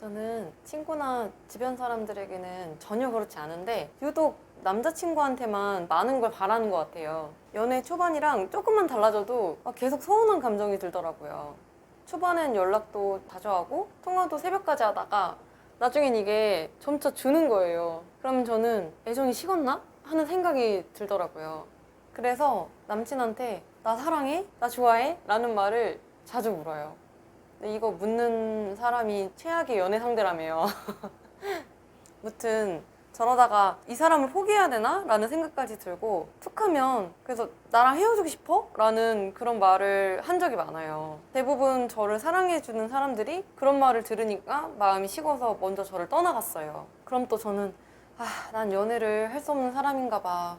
저는 친구나 주변 사람들에게는 전혀 그렇지 않은데 유독 남자친구한테만 많은 걸 바라는 것 같아요. 연애 초반이랑 조금만 달라져도 아, 계속 서운한 감정이 들더라고요. 초반엔 연락도 자주 하고 통화도 새벽까지 하다가 나중엔 이게 점차 주는 거예요. 그러면 저는 애정이 식었나? 하는 생각이 들더라고요. 그래서 남친한테 나 사랑해? 나 좋아해? 라는 말을 자주 물어요. 이거 묻는 사람이 최악의 연애 상대라며요. 무튼 저러다가 이 사람을 포기해야 되나? 라는 생각까지 들고 툭 하면 그래서 나랑 헤어지고 싶어? 라는 그런 말을 한 적이 많아요. 대부분 저를 사랑해주는 사람들이 그런 말을 들으니까 마음이 식어서 먼저 저를 떠나갔어요. 그럼 또 저는 아, 난 연애를 할 수 없는 사람인가 봐.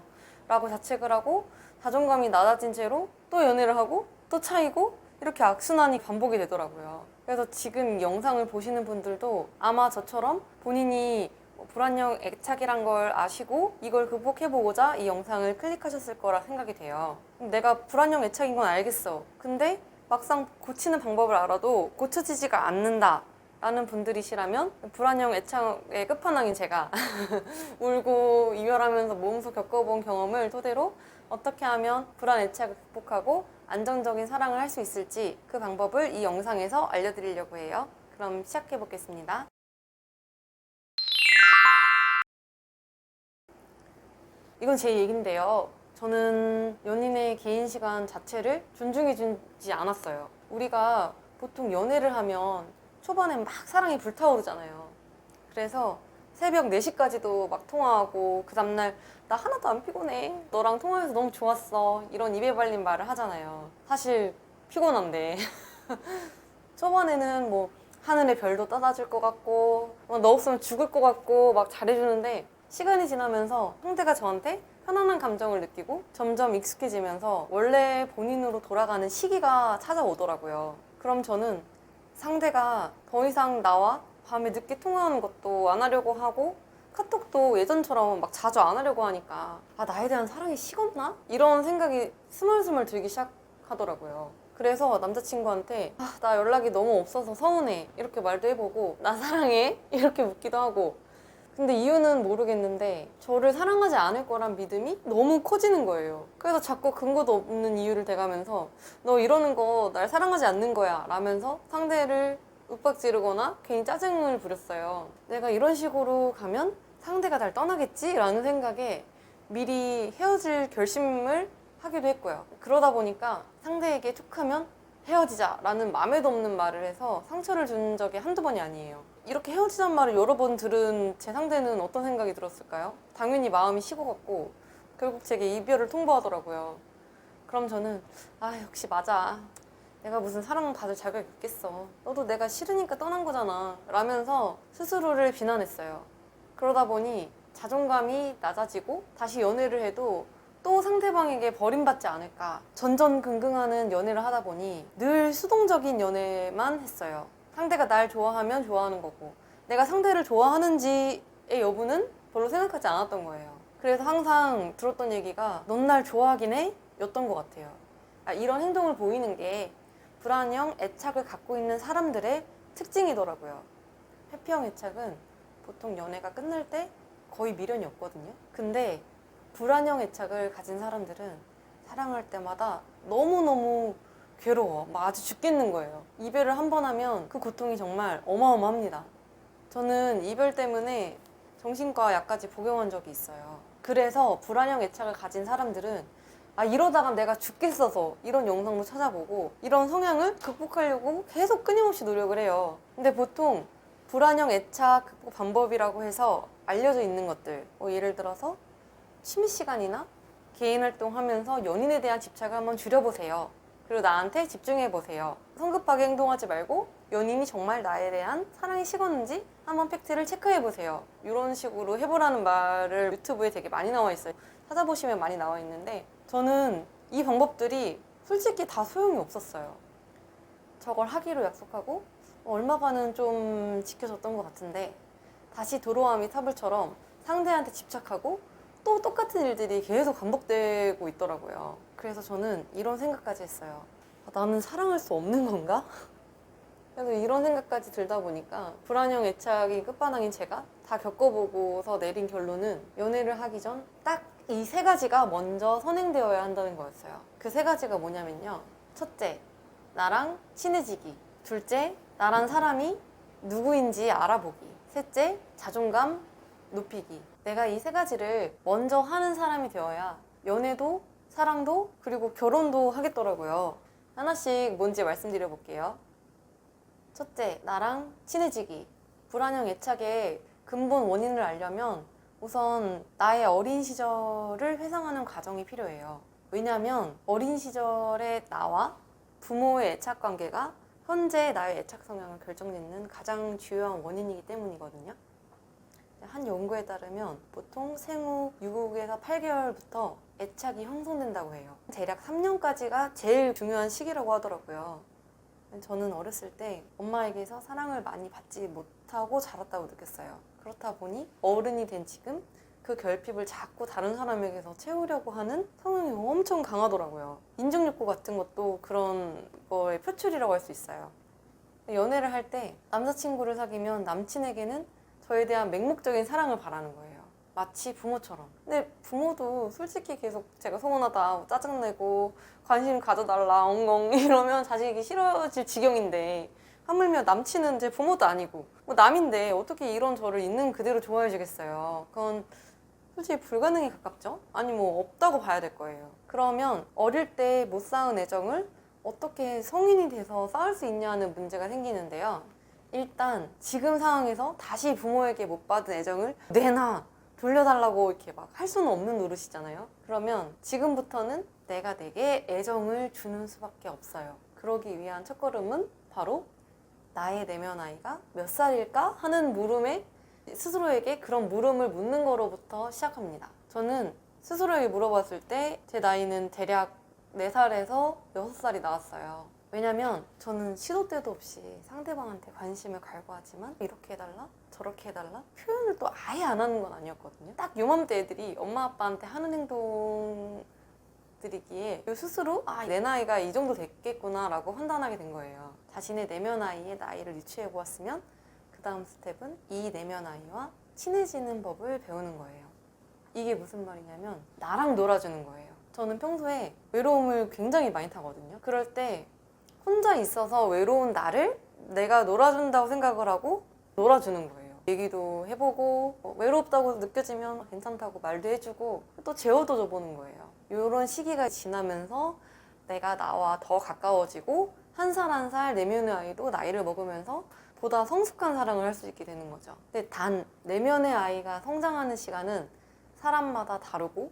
라고 자책을 하고 자존감이 낮아진 채로 또 연애를 하고 또 차이고 이렇게 악순환이 반복이 되더라고요. 그래서 지금 이 영상을 보시는 분들도 아마 저처럼 본인이 뭐 불안형 애착이란 걸 아시고 이걸 극복해보고자 이 영상을 클릭하셨을 거라 생각이 돼요. 내가 불안형 애착인 건 알겠어. 근데 막상 고치는 방법을 알아도 고쳐지지가 않는다. 라는 분들이시라면 불안형 애착의 끝판왕인 제가 울고 이별하면서 몸소 겪어본 경험을 토대로 어떻게 하면 불안 애착을 극복하고 안정적인 사랑을 할 수 있을지 그 방법을 이 영상에서 알려드리려고 해요. 그럼 시작해 보겠습니다. 이건 제 얘긴데요. 저는 연인의 개인 시간 자체를 존중해 주지 않았어요. 우리가 보통 연애를 하면 초반엔 막 사랑이 불타오르잖아요. 그래서 새벽 4시까지도 막 통화하고 그 다음날 나 하나도 안 피곤해. 너랑 통화해서 너무 좋았어. 이런 입에 발린 말을 하잖아요. 사실 피곤한데. 초반에는 뭐 하늘의 별도 떠다줄 것 같고 뭐너 없으면 죽을 것 같고 막 잘해주는데 시간이 지나면서 상대가 저한테 편안한 감정을 느끼고 점점 익숙해지면서 원래 본인으로 돌아가는 시기가 찾아오더라고요. 그럼 저는 상대가 더 이상 나와 밤에 늦게 통화하는 것도 안 하려고 하고 카톡도 예전처럼 막 자주 안 하려고 하니까 아 나에 대한 사랑이 식었나? 이런 생각이 스멀스멀 들기 시작하더라고요. 그래서 남자친구한테 아, 나 연락이 너무 없어서 서운해 이렇게 말도 해보고 나 사랑해 이렇게 묻기도 하고 근데 이유는 모르겠는데 저를 사랑하지 않을 거란 믿음이 너무 커지는 거예요. 그래서 자꾸 근거도 없는 이유를 대가면서 너 이러는 거 날 사랑하지 않는 거야 라면서 상대를 윽박 지르거나 괜히 짜증을 부렸어요. 내가 이런 식으로 가면 상대가 날 떠나겠지? 라는 생각에 미리 헤어질 결심을 하기도 했고요. 그러다 보니까 상대에게 툭하면 헤어지자 라는 맘에도 없는 말을 해서 상처를 준 적이 한두 번이 아니에요. 이렇게 헤어지자는 말을 여러 번 들은 제 상대는 어떤 생각이 들었을까요? 당연히 마음이 식어갔고 결국 제게 이별을 통보하더라고요. 그럼 저는 아 역시 맞아. 내가 무슨 사랑 받을 자격이 있겠어. 너도 내가 싫으니까 떠난 거잖아. 라면서 스스로를 비난했어요. 그러다 보니 자존감이 낮아지고 다시 연애를 해도 또 상대방에게 버림받지 않을까. 전전긍긍하는 연애를 하다 보니 늘 수동적인 연애만 했어요. 상대가 날 좋아하면 좋아하는 거고, 내가 상대를 좋아하는지의 여부는 별로 생각하지 않았던 거예요. 그래서 항상 들었던 얘기가 넌 날 좋아하긴 해? 였던 것 같아요. 아, 이런 행동을 보이는 게 불안형 애착을 갖고 있는 사람들의 특징이더라고요. 회피형 애착은 보통 연애가 끝날 때 거의 미련이 없거든요. 근데 불안형 애착을 가진 사람들은 사랑할 때마다 너무너무 괴로워. 막 아주 죽겠는 거예요. 이별을 한 번 하면 그 고통이 정말 어마어마합니다. 저는 이별 때문에 정신과 약까지 복용한 적이 있어요. 그래서 불안형 애착을 가진 사람들은 아 이러다가 내가 죽겠어서 이런 영상도 찾아보고 이런 성향을 극복하려고 계속 끊임없이 노력을 해요. 근데 보통 불안형 애착 극복 방법이라고 해서 알려져 있는 것들 뭐 예를 들어서 취미 시간이나 개인 활동하면서 연인에 대한 집착을 한번 줄여보세요. 그리고 나한테 집중해보세요. 성급하게 행동하지 말고 연인이 정말 나에 대한 사랑이 식었는지 한번 팩트를 체크해보세요. 이런 식으로 해보라는 말을 유튜브에 되게 많이 나와 있어요. 찾아보시면 많이 나와 있는데 저는 이 방법들이 솔직히 다 소용이 없었어요. 저걸 하기로 약속하고 얼마간은 좀 지켜줬던 것 같은데 다시 도로아미 타블처럼 상대한테 집착하고 또 똑같은 일들이 계속 반복되고 있더라고요. 그래서 저는 이런 생각까지 했어요. 아, 나는 사랑할 수 없는 건가? 그래서 이런 생각까지 들다 보니까 불안형 애착이 끝판왕인 제가 다 겪어보고서 내린 결론은 연애를 하기 전 딱 이 세 가지가 먼저 선행되어야 한다는 거였어요. 그 세 가지가 뭐냐면요. 첫째, 나랑 친해지기. 둘째, 나란 사람이 누구인지 알아보기. 셋째, 자존감 높이기. 내가 이 세 가지를 먼저 하는 사람이 되어야 연애도 사랑도 그리고 결혼도 하겠더라고요. 하나씩 뭔지 말씀드려 볼게요. 첫째, 나랑 친해지기. 불안형 애착의 근본 원인을 알려면 우선 나의 어린 시절을 회상하는 과정이 필요해요. 왜냐하면 어린 시절의 나와 부모의 애착 관계가 현재 나의 애착 성향을 결정짓는 가장 주요한 원인이기 때문이거든요. 한 연구에 따르면 보통 생후 6에서 8개월부터 애착이 형성된다고 해요. 대략 3년까지가 제일 중요한 시기라고 하더라고요. 저는 어렸을 때 엄마에게서 사랑을 많이 받지 못하고 자랐다고 느꼈어요. 그렇다 보니 어른이 된 지금 그 결핍을 자꾸 다른 사람에게서 채우려고 하는 성향이 엄청 강하더라고요. 인정욕구 같은 것도 그런 거의 표출이라고 할 수 있어요. 연애를 할 때 남자친구를 사귀면 남친에게는 저에 대한 맹목적인 사랑을 바라는 거예요. 마치 부모처럼. 근데 부모도 솔직히 계속 제가 서운하다, 짜증내고, 관심 가져달라, 엉엉 이러면 자식이 싫어질 지경인데, 하물며 남친은 제 부모도 아니고, 뭐 남인데 어떻게 이런 저를 있는 그대로 좋아해 주겠어요. 그건 솔직히 불가능에 가깝죠? 아니 뭐 없다고 봐야 될 거예요. 그러면 어릴 때 못 쌓은 애정을 어떻게 성인이 돼서 쌓을 수 있냐는 문제가 생기는데요. 일단 지금 상황에서 다시 부모에게 못 받은 애정을 내놔 돌려달라고 이렇게 막 할 수는 없는 노릇이잖아요. 그러면 지금부터는 내가 내게 애정을 주는 수밖에 없어요. 그러기 위한 첫걸음은 바로 나의 내면 아이가 몇 살일까 하는 물음에 스스로에게 그런 물음을 묻는 거로부터 시작합니다. 저는 스스로에게 물어봤을 때 제 나이는 대략 4살에서 6살이 나왔어요. 왜냐면 저는 시도 때도 없이 상대방한테 관심을 갈구하지만 이렇게 해달라? 저렇게 해달라? 표현을 또 아예 안 하는 건 아니었거든요. 딱 요맘때 애들이 엄마 아빠한테 하는 행동 들이기에 스스로 아, 내 나이가 이 정도 됐겠구나라고 판단하게 된 거예요. 자신의 내면 아이의 나이를 유추해 보았으면 그 다음 스텝은 이 내면 아이와 친해지는 법을 배우는 거예요. 이게 무슨 말이냐면 나랑 놀아주는 거예요. 저는 평소에 외로움을 굉장히 많이 타거든요. 그럴 때 혼자 있어서 외로운 나를 내가 놀아준다고 생각을 하고 놀아주는 거예요. 얘기도 해보고 어, 외롭다고 느껴지면 괜찮다고 말도 해주고 또 재워도 줘보는 거예요. 이런 시기가 지나면서 내가 나와 더 가까워지고 한 살 한 살 내면의 아이도 나이를 먹으면서 보다 성숙한 사랑을 할 수 있게 되는 거죠. 근데 단 내면의 아이가 성장하는 시간은 사람마다 다르고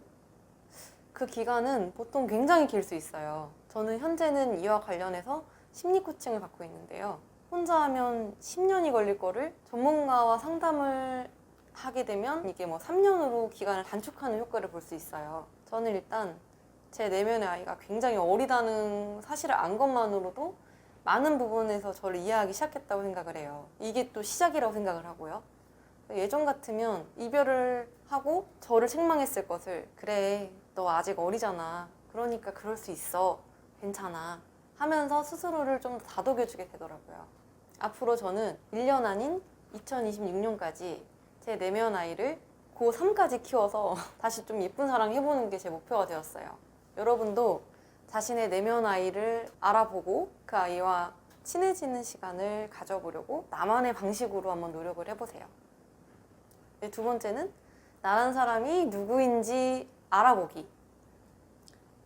그 기간은 보통 굉장히 길 수 있어요. 저는 현재는 이와 관련해서 심리 코칭을 받고 있는데요. 혼자 하면 10년이 걸릴 거를 전문가와 상담을 하게 되면 이게 뭐 3년으로 기간을 단축하는 효과를 볼 수 있어요. 저는 일단 제 내면의 아이가 굉장히 어리다는 사실을 안 것만으로도 많은 부분에서 저를 이해하기 시작했다고 생각을 해요. 이게 또 시작이라고 생각을 하고요. 예전 같으면 이별을 하고 저를 책망했을 것을 그래 너 아직 어리잖아 그러니까 그럴 수 있어 괜찮아 하면서 스스로를 좀더 다독여주게 되더라고요 앞으로 저는 1년 아닌 2026년까지 제 내면 아이를 고3까지 키워서 다시 좀 예쁜 사랑 해보는 게 제 목표가 되었어요 여러분도 자신의 내면 아이를 알아보고 그 아이와 친해지는 시간을 가져보려고 나만의 방식으로 한번 노력을 해보세요 네, 두 번째는 나란 사람이 누구인지 알아보기.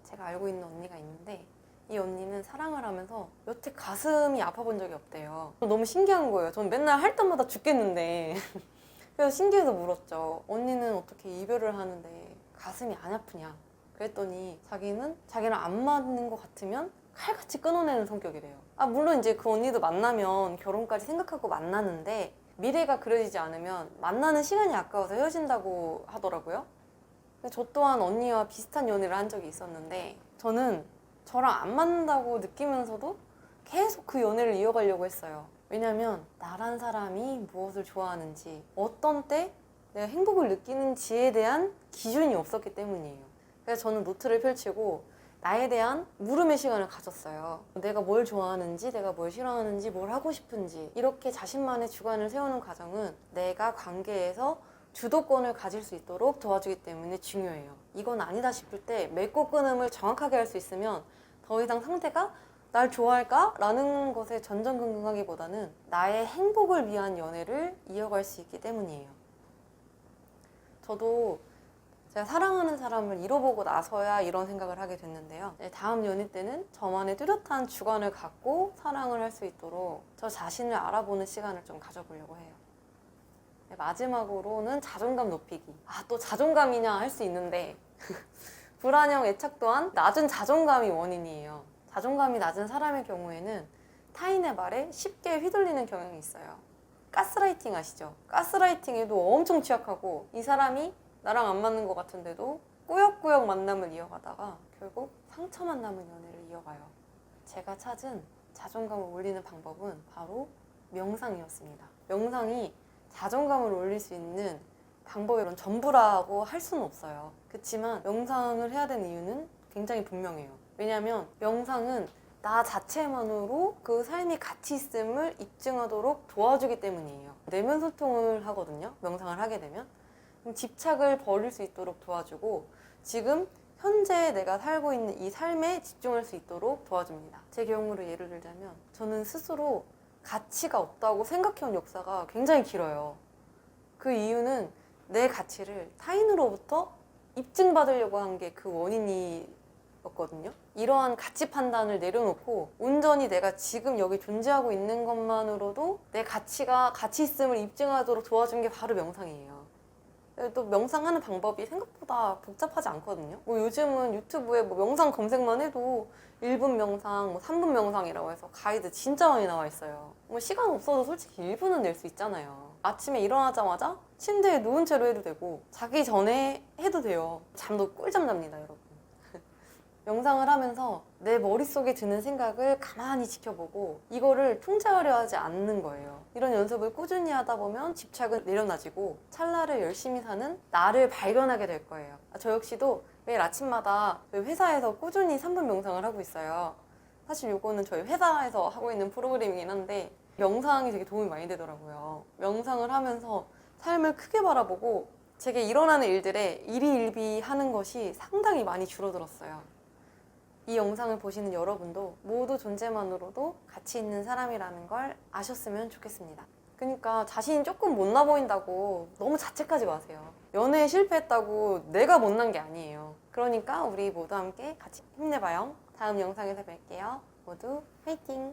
제가 알고 있는 언니가 있는데 이 언니는 사랑을 하면서 여태 가슴이 아파본 적이 없대요. 너무 신기한 거예요. 저는 맨날 할 때마다 죽겠는데 그래서 신기해서 물었죠. 언니는 어떻게 이별을 하는데 가슴이 안 아프냐? 그랬더니 자기는 자기랑 안 맞는 것 같으면 칼같이 끊어내는 성격이래요. 아 물론 이제 그 언니도 만나면 결혼까지 생각하고 만나는데 미래가 그려지지 않으면 만나는 시간이 아까워서 헤어진다고 하더라고요. 저 또한 언니와 비슷한 연애를 한 적이 있었는데 저는 저랑 안 맞는다고 느끼면서도 계속 그 연애를 이어가려고 했어요. 왜냐면 나란 사람이 무엇을 좋아하는지 어떤 때 내가 행복을 느끼는지에 대한 기준이 없었기 때문이에요. 그래서 저는 노트를 펼치고 나에 대한 물음의 시간을 가졌어요. 내가 뭘 좋아하는지, 내가 뭘 싫어하는지, 뭘 하고 싶은지 이렇게 자신만의 주관을 세우는 과정은 내가 관계에서 주도권을 가질 수 있도록 도와주기 때문에 중요해요. 이건 아니다 싶을 때 맺고 끊음을 정확하게 할 수 있으면 더 이상 상대가 날 좋아할까? 라는 것에 전전긍긍하기보다는 나의 행복을 위한 연애를 이어갈 수 있기 때문이에요. 저도 제가 사랑하는 사람을 잃어보고 나서야 이런 생각을 하게 됐는데요. 네, 다음 연애 때는 저만의 뚜렷한 주관을 갖고 사랑을 할 수 있도록 저 자신을 알아보는 시간을 좀 가져보려고 해요. 네, 마지막으로는 자존감 높이기. 아, 또 자존감이냐 할 수 있는데 불안형 애착 또한 낮은 자존감이 원인이에요. 자존감이 낮은 사람의 경우에는 타인의 말에 쉽게 휘둘리는 경향이 있어요. 가스라이팅 아시죠? 가스라이팅에도 엄청 취약하고 이 사람이 나랑 안 맞는 것 같은데도 꾸역꾸역 만남을 이어가다가 결국 상처만 남은 연애를 이어가요. 제가 찾은 자존감을 올리는 방법은 바로 명상이었습니다. 명상이 자존감을 올릴 수 있는 방법이론 전부라고 할 수는 없어요. 그렇지만 명상을 해야 되는 이유는 굉장히 분명해요. 왜냐하면 명상은 나 자체만으로 그 삶이 가치 있음을 입증하도록 도와주기 때문이에요. 내면 소통을 하거든요. 명상을 하게 되면. 집착을 버릴 수 있도록 도와주고 지금 현재 내가 살고 있는 이 삶에 집중할 수 있도록 도와줍니다. 제 경우로 예를 들자면 저는 스스로 가치가 없다고 생각해온 역사가 굉장히 길어요. 그 이유는 내 가치를 타인으로부터 입증받으려고 한 게 그 원인이었거든요. 이러한 가치 판단을 내려놓고 온전히 내가 지금 여기 존재하고 있는 것만으로도 내 가치가 가치 있음을 입증하도록 도와준 게 바로 명상이에요. 또 명상하는 방법이 생각보다 복잡하지 않거든요. 뭐 요즘은 유튜브에 뭐 명상 검색만 해도 1분 명상, 뭐 3분 명상이라고 해서 가이드 진짜 많이 나와 있어요. 뭐 시간 없어도 솔직히 1분은 낼 수 있잖아요. 아침에 일어나자마자 침대에 누운 채로 해도 되고 자기 전에 해도 돼요. 잠도 꿀잠 잡니다, 여러분. 명상을 하면서 내 머릿속에 드는 생각을 가만히 지켜보고 이거를 통제하려 하지 않는 거예요. 이런 연습을 꾸준히 하다 보면 집착은 내려놔지고 찰나를 열심히 사는 나를 발견하게 될 거예요. 아, 저 역시도 매일 아침마다 저희 회사에서 꾸준히 3분 명상을 하고 있어요. 사실 요거는 저희 회사에서 하고 있는 프로그램이긴 한데 명상이 되게 도움이 많이 되더라고요. 명상을 하면서 삶을 크게 바라보고 제게 일어나는 일들에 일희일비하는 것이 상당히 많이 줄어들었어요. 이 영상을 보시는 여러분도 모두 존재만으로도 가치 있는 사람이라는 걸 아셨으면 좋겠습니다. 그러니까 자신이 조금 못나 보인다고 너무 자책하지 마세요. 연애에 실패했다고 내가 못난 게 아니에요. 그러니까 우리 모두 함께 같이 힘내봐요. 다음 영상에서 뵐게요. 모두 화이팅!